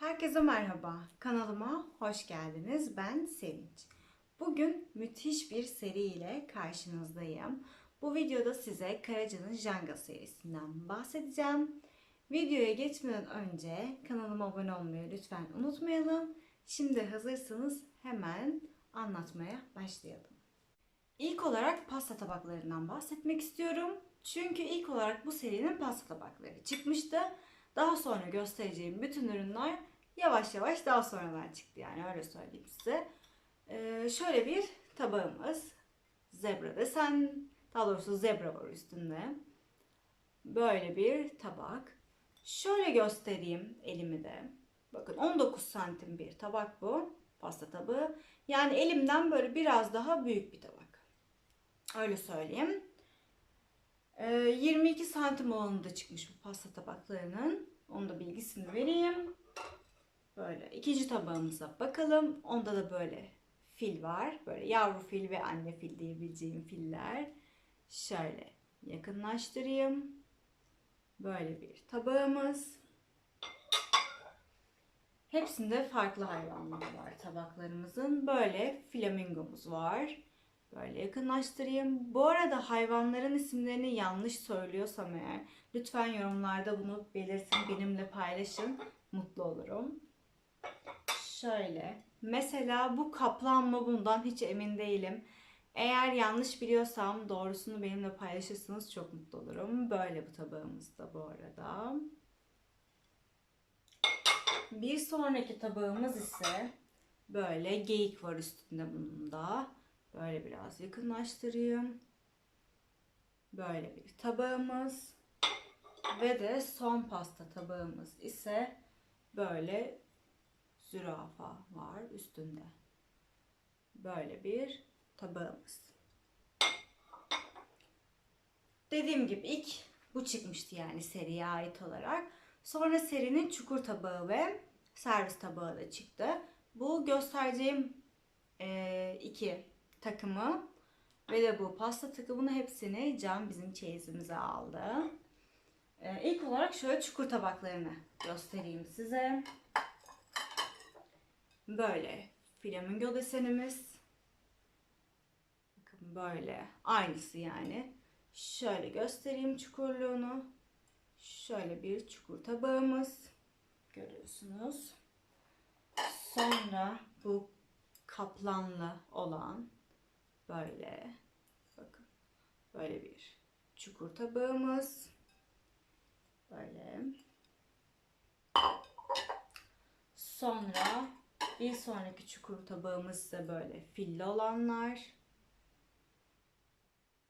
Herkese merhaba. Kanalıma hoş geldiniz. Ben Sevinç. Bugün müthiş bir seri ile karşınızdayım. Bu videoda size Karaca'nın Jenga serisinden bahsedeceğim. Videoya geçmeden önce kanalıma abone olmayı lütfen unutmayalım. Şimdi hazırsanız hemen anlatmaya başlayalım. İlk olarak pasta tabaklarından bahsetmek istiyorum. Çünkü ilk olarak bu serinin pasta tabakları çıkmıştı. Daha sonra göstereceğim bütün ürünler yavaş yavaş daha sonradan çıktı yani öyle söyleyeyim size. Ee, şöyle bir tabağımız. Zebra desen, daha doğrusu zebra var üstünde. Böyle bir tabak. Şöyle göstereyim elimi de. Bakın 19 santim bir tabak bu. Pasta tabağı. Yani elimden böyle biraz daha büyük bir tabak. Öyle söyleyeyim. Ee, 22 santim olanında çıkmış bu pasta tabaklarının. Onun da bilgisini vereyim. Böyle ikinci tabağımıza bakalım. Onda da böyle fil var. Böyle yavru fil ve anne fil diyebileceğim filler. Şöyle yakınlaştırayım. Böyle bir tabağımız. Hepsinde farklı hayvanlar var tabaklarımızın. Böyle flamingomuz var. Böyle yakınlaştırayım. Bu arada hayvanların isimlerini yanlış söylüyorsam eğer lütfen yorumlarda bunu belirtin, benimle paylaşın. Mutlu olurum. Şöyle. Mesela bu kaplan mı bundan hiç emin değilim. Eğer yanlış biliyorsam doğrusunu benimle paylaşırsanız çok mutlu olurum. Böyle bu tabağımız da bu arada. Bir sonraki tabağımız ise böyle geyik var üstünde bunun da. Böyle biraz yakınlaştırayım. Böyle bir tabağımız. Ve de son pasta tabağımız ise böyle zürafa var üstünde. Böyle bir tabağımız. Dediğim gibi ilk bu çıkmıştı yani seriye ait olarak. Sonra serinin çukur tabağı ve servis tabağı da çıktı. Bu göstereceğim e, iki takımı ve de bu pasta takımını hepsini Can bizim çeyizimize aldı. Ee, ilk olarak şöyle çukur tabaklarını göstereyim size. Böyle flamingo desenimiz. Bakın böyle aynısı yani. Şöyle göstereyim çukurluğunu. Şöyle bir çukur tabağımız. Görüyorsunuz. Sonra bu kaplanlı olan böyle bakın böyle bir çukur tabağımız böyle sonra bir sonraki çukur tabağımız ise böyle filli olanlar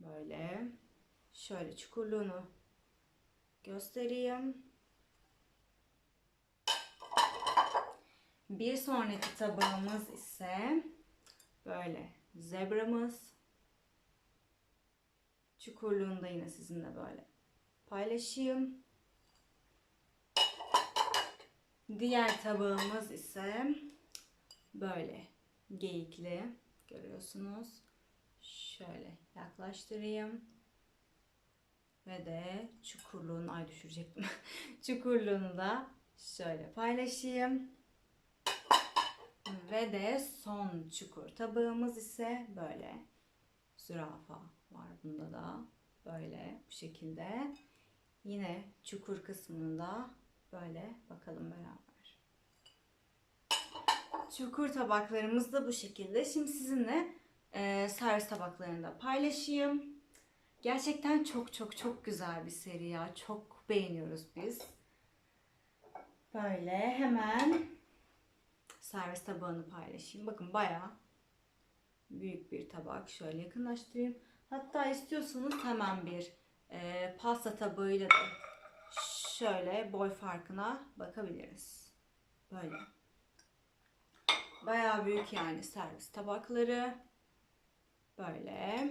böyle şöyle çukurluğunu göstereyim bir sonraki tabağımız ise böyle zebramız. Çukurluğunu da yine sizinle böyle paylaşayım. Diğer tabağımız ise böyle geyikli. Görüyorsunuz. Şöyle yaklaştırayım. Ve de çukurluğunu ay düşürecektim. çukurluğunu da şöyle paylaşayım. Ve de son çukur tabağımız ise böyle zürafa var bunda da böyle bu şekilde. Yine çukur kısmında böyle bakalım beraber. Çukur tabaklarımız da bu şekilde. Şimdi sizinle e, servis tabaklarını da paylaşayım. Gerçekten çok çok çok güzel bir seri ya. Çok beğeniyoruz biz. Böyle hemen servis tabağını paylaşayım. Bakın bayağı büyük bir tabak. Şöyle yakınlaştırayım. Hatta istiyorsanız hemen bir e, pasta tabağıyla da şöyle boy farkına bakabiliriz. Böyle. Bayağı büyük yani servis tabakları. Böyle.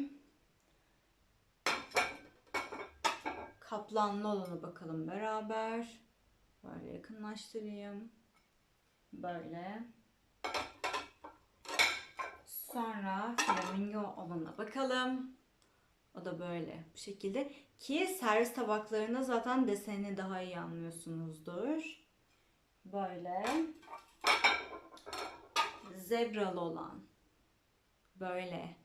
Kaplanlı olanı bakalım beraber. Böyle yakınlaştırayım. Böyle. Sonra flamingo olanına bakalım. O da böyle bu şekilde. Ki servis tabaklarında zaten desenini daha iyi anlıyorsunuzdur. böyle zebralı olan. Böyle.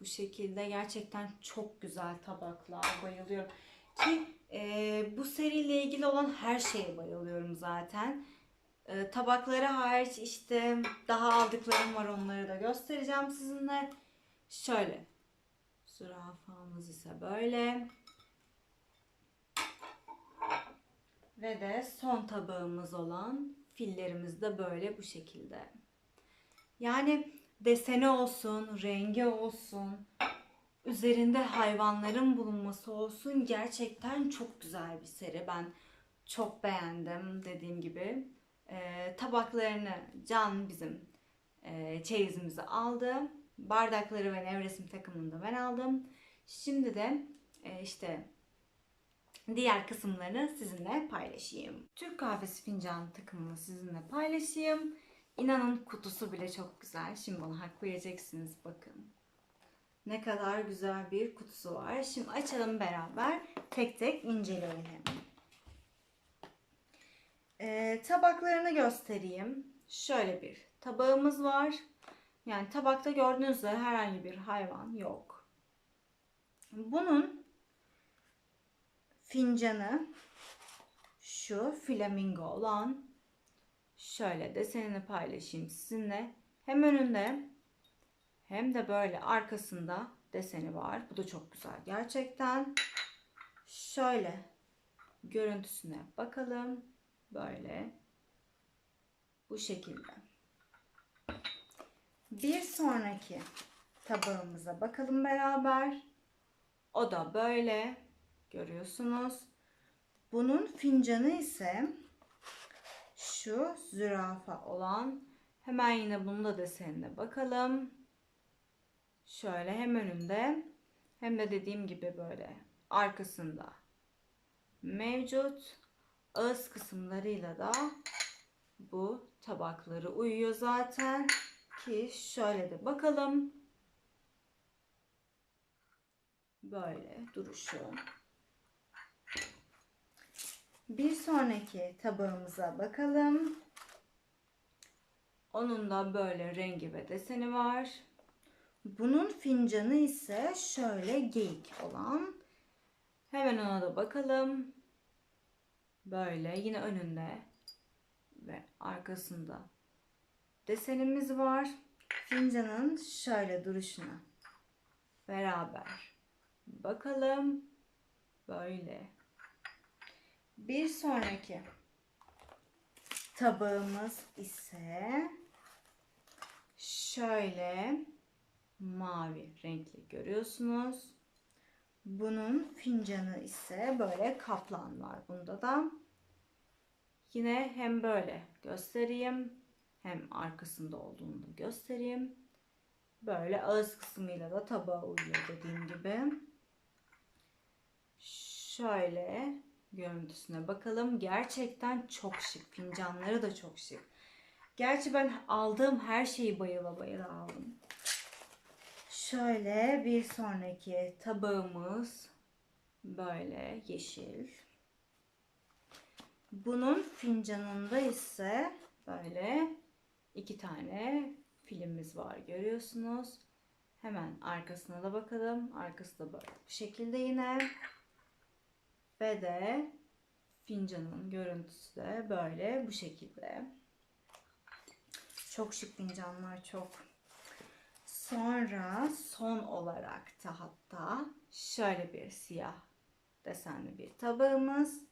Bu şekilde gerçekten çok güzel tabaklar bayılıyorum. Ki e, bu seriyle ilgili olan her şeye bayılıyorum zaten. E, tabakları hariç işte daha aldıklarım var onları da göstereceğim sizinle. Şöyle. Zürafamız ise böyle. Ve de son tabağımız olan fillerimiz de böyle bu şekilde. Yani deseni olsun, rengi olsun, üzerinde hayvanların bulunması olsun gerçekten çok güzel bir seri. Ben çok beğendim dediğim gibi. Ee, tabaklarını Can bizim e, çeyizimizi aldı. Bardakları ve nevresim takımını da ben aldım. Şimdi de e, işte diğer kısımlarını sizinle paylaşayım. Türk kahvesi fincan takımını sizinle paylaşayım. İnanın kutusu bile çok güzel. Şimdi bana hak vereceksiniz bakın. Ne kadar güzel bir kutusu var. Şimdi açalım beraber. Tek tek inceleyelim. Ee, tabaklarını göstereyim. Şöyle bir tabağımız var. Yani tabakta gördüğünüz üzere herhangi bir hayvan yok. Bunun fincanı şu flamingo olan şöyle desenini paylaşayım sizinle. Hem önünde hem de böyle arkasında deseni var. Bu da çok güzel gerçekten. Şöyle görüntüsüne bakalım. Böyle bu şekilde. Bir sonraki tabağımıza bakalım beraber. O da böyle görüyorsunuz. Bunun fincanı ise şu zürafa olan. Hemen yine bunu da desenine bakalım. Şöyle hem önünde hem de dediğim gibi böyle arkasında mevcut. Ağız kısımlarıyla da bu tabakları uyuyor zaten. Ki şöyle de bakalım. Böyle duruşu. Bir sonraki tabağımıza bakalım. Onun da böyle rengi ve deseni var. Bunun fincanı ise şöyle geyik olan. Hemen ona da bakalım. Böyle yine önünde ve arkasında desenimiz var. Fincanın şöyle duruşuna beraber bakalım. Böyle. Bir sonraki tabağımız ise şöyle mavi renkli görüyorsunuz. Bunun fincanı ise böyle kaplan var bunda da. Yine hem böyle göstereyim hem arkasında olduğunu da göstereyim. Böyle ağız kısmıyla da tabağa uyuyor dediğim gibi. Şöyle görüntüsüne bakalım. Gerçekten çok şık. Fincanları da çok şık. Gerçi ben aldığım her şeyi bayıla bayıla aldım. Şöyle bir sonraki tabağımız böyle yeşil. Bunun fincanında ise böyle iki tane filmimiz var görüyorsunuz. Hemen arkasına da bakalım. Arkası da böyle bu şekilde yine. Ve de fincanın görüntüsü de böyle bu şekilde. Çok şık fincanlar çok. Sonra son olarak da hatta şöyle bir siyah desenli bir tabağımız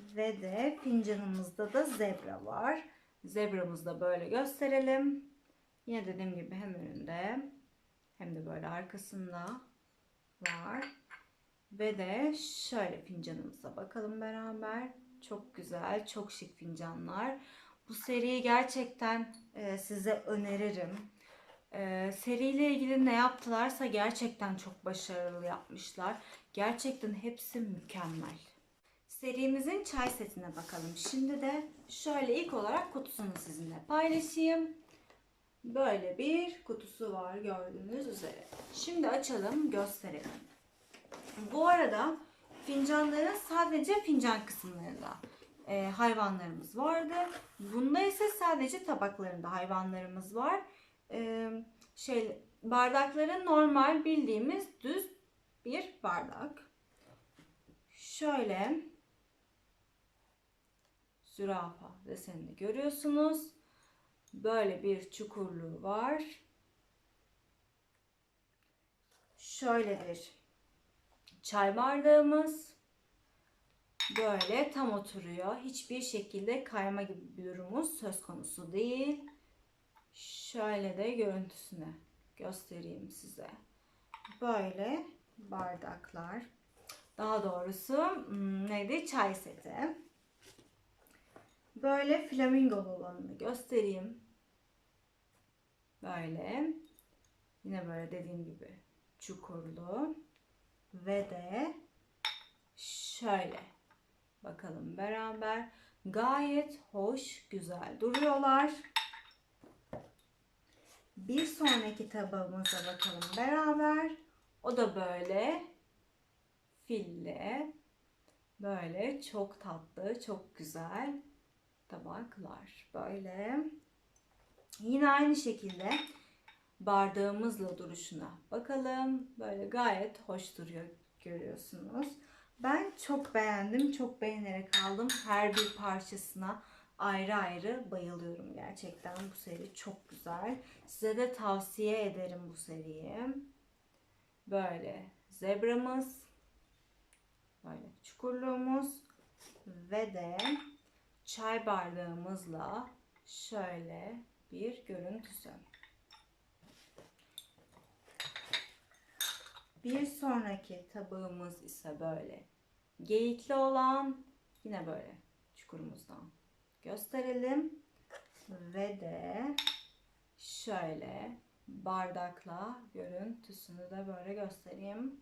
ve de fincanımızda da zebra var. Zebramızı da böyle gösterelim. Yine dediğim gibi hem önünde hem de böyle arkasında var. Ve de şöyle fincanımıza bakalım beraber. Çok güzel, çok şık fincanlar. Bu seriyi gerçekten e, size öneririm. E, seriyle ilgili ne yaptılarsa gerçekten çok başarılı yapmışlar. Gerçekten hepsi mükemmel. Serimizin çay setine bakalım. Şimdi de şöyle ilk olarak kutusunu sizinle paylaşayım. Böyle bir kutusu var gördüğünüz üzere. Şimdi açalım gösterelim. Bu arada fincanların sadece fincan kısımlarında e, hayvanlarımız vardı. Bunda ise sadece tabaklarında hayvanlarımız var. E, şey bardakların normal bildiğimiz düz bir bardak. Şöyle zürafa desenini görüyorsunuz. Böyle bir çukurluğu var. Şöyle bir çay bardağımız. Böyle tam oturuyor. Hiçbir şekilde kayma gibi bir durumumuz söz konusu değil. Şöyle de görüntüsünü göstereyim size. Böyle bardaklar. Daha doğrusu hmm, neydi? Çay seti. Böyle flamingolu olanını göstereyim. Böyle. Yine böyle dediğim gibi çukurlu. Ve de şöyle. Bakalım beraber. Gayet hoş, güzel duruyorlar. Bir sonraki tabağımıza bakalım beraber. O da böyle fille. Böyle çok tatlı, çok güzel tabaklar. Böyle. Yine aynı şekilde bardağımızla duruşuna bakalım. Böyle gayet hoş duruyor görüyorsunuz. Ben çok beğendim. Çok beğenerek aldım. Her bir parçasına ayrı ayrı bayılıyorum gerçekten. Bu seri çok güzel. Size de tavsiye ederim bu seriyi. Böyle zebramız. Böyle çukurluğumuz. Ve de çay bardağımızla şöyle bir görüntüsü. Bir sonraki tabağımız ise böyle geyikli olan yine böyle çukurumuzdan gösterelim. Ve de şöyle bardakla görüntüsünü de böyle göstereyim.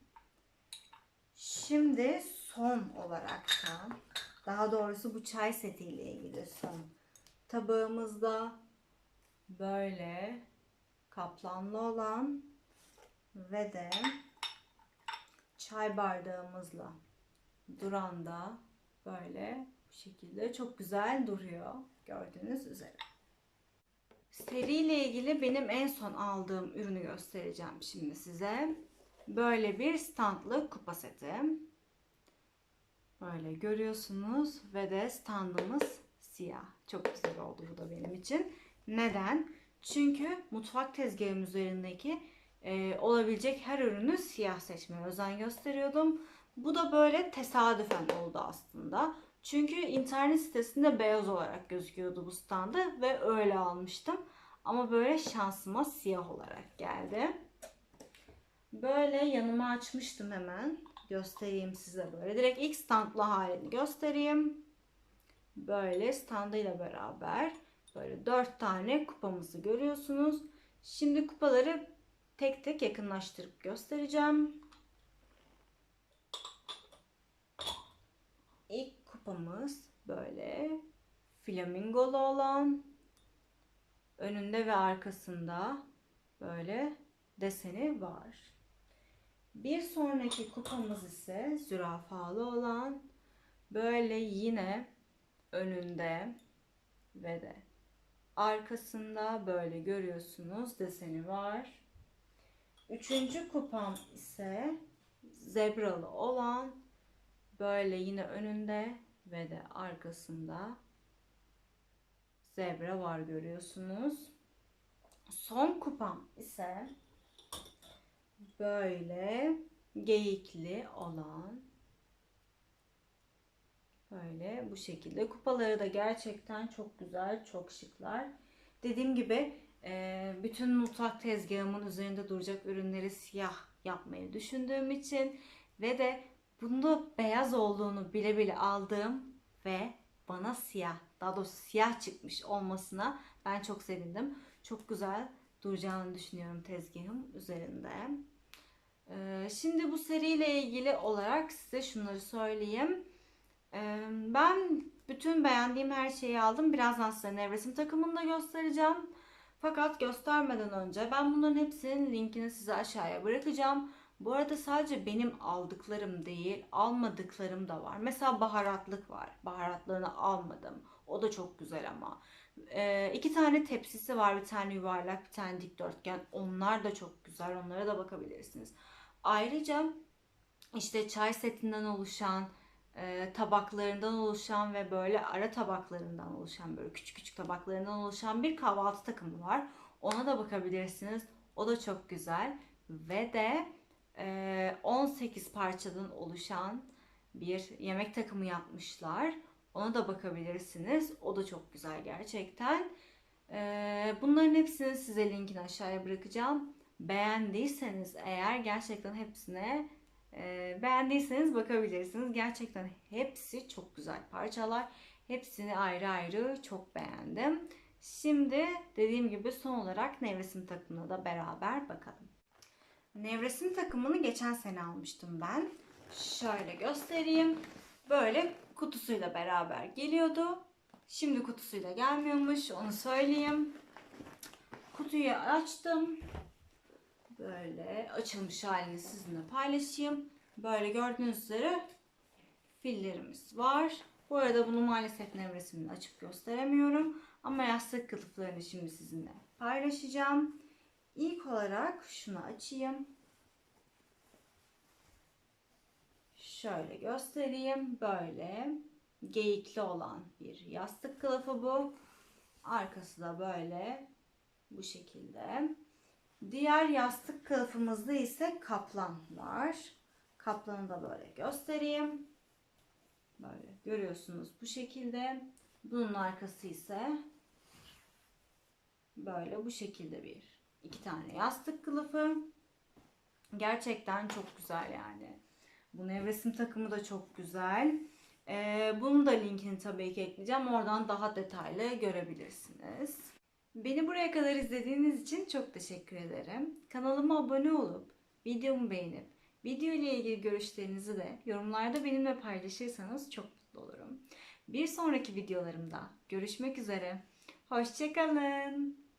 Şimdi son olarak da daha doğrusu bu çay setiyle ilgili son tabağımızda böyle kaplanlı olan ve de çay bardağımızla duran da böyle bu şekilde çok güzel duruyor gördüğünüz üzere. Seriyle ilgili benim en son aldığım ürünü göstereceğim şimdi size. Böyle bir standlı kupa seti. Böyle görüyorsunuz ve de standımız siyah. Çok güzel oldu bu da benim için. Neden? Çünkü mutfak tezgahım üzerindeki e, olabilecek her ürünü siyah seçmeye özen gösteriyordum. Bu da böyle tesadüfen oldu aslında. Çünkü internet sitesinde beyaz olarak gözüküyordu bu standı ve öyle almıştım. Ama böyle şansıma siyah olarak geldi. Böyle yanıma açmıştım hemen. Göstereyim size böyle. Direkt ilk standlı halini göstereyim. Böyle standıyla beraber böyle dört tane kupamızı görüyorsunuz. Şimdi kupaları tek tek yakınlaştırıp göstereceğim. İlk kupamız böyle flamingolu olan önünde ve arkasında böyle deseni var. Bir sonraki kupamız ise zürafalı olan böyle yine önünde ve de arkasında böyle görüyorsunuz deseni var. Üçüncü kupam ise zebralı olan böyle yine önünde ve de arkasında zebra var görüyorsunuz. Son kupam ise böyle geyikli olan böyle bu şekilde kupaları da gerçekten çok güzel çok şıklar dediğim gibi e, bütün mutfak tezgahımın üzerinde duracak ürünleri siyah yapmayı düşündüğüm için ve de bunda beyaz olduğunu bile bile aldığım ve bana siyah daha doğrusu siyah çıkmış olmasına ben çok sevindim. Çok güzel duracağını düşünüyorum tezgahım üzerinde. Şimdi bu seriyle ilgili olarak size şunları söyleyeyim. Ben bütün beğendiğim her şeyi aldım. Birazdan size nevresim takımını da göstereceğim. Fakat göstermeden önce ben bunların hepsinin linkini size aşağıya bırakacağım. Bu arada sadece benim aldıklarım değil, almadıklarım da var. Mesela baharatlık var. Baharatlığını almadım. O da çok güzel ama. Ee, iki tane tepsisi var. Bir tane yuvarlak, bir tane dikdörtgen. Onlar da çok güzel. Onlara da bakabilirsiniz. Ayrıca işte çay setinden oluşan, e, tabaklarından oluşan ve böyle ara tabaklarından oluşan böyle küçük küçük tabaklarından oluşan bir kahvaltı takımı var. Ona da bakabilirsiniz. O da çok güzel. Ve de e, 18 parçadan oluşan bir yemek takımı yapmışlar. Ona da bakabilirsiniz. O da çok güzel gerçekten. E, bunların hepsini size linkini aşağıya bırakacağım. Beğendiyseniz eğer gerçekten hepsine e, beğendiyseniz bakabilirsiniz. Gerçekten hepsi çok güzel parçalar. Hepsini ayrı ayrı çok beğendim. Şimdi dediğim gibi son olarak nevresim takımına da beraber bakalım. Nevresim takımını geçen sene almıştım ben. Şöyle göstereyim. Böyle kutusuyla beraber geliyordu. Şimdi kutusuyla gelmiyormuş onu söyleyeyim. Kutuyu açtım. Böyle açılmış halini sizinle paylaşayım. Böyle gördüğünüz üzere fillerimiz var. Bu arada bunu maalesef nevresimini açıp gösteremiyorum. Ama yastık kılıflarını şimdi sizinle paylaşacağım. İlk olarak şunu açayım. Şöyle göstereyim. Böyle geyikli olan bir yastık kılıfı bu. Arkası da böyle bu şekilde. Diğer yastık kılıfımızda ise kaplan var. Kaplanı da böyle göstereyim. Böyle görüyorsunuz bu şekilde. Bunun arkası ise böyle bu şekilde bir iki tane yastık kılıfı. Gerçekten çok güzel yani. Bu nevresim takımı da çok güzel. Ee, bunun da linkini tabii ki ekleyeceğim. Oradan daha detaylı görebilirsiniz. Beni buraya kadar izlediğiniz için çok teşekkür ederim. Kanalıma abone olup, videomu beğenip, video ile ilgili görüşlerinizi de yorumlarda benimle paylaşırsanız çok mutlu olurum. Bir sonraki videolarımda görüşmek üzere. Hoşçakalın.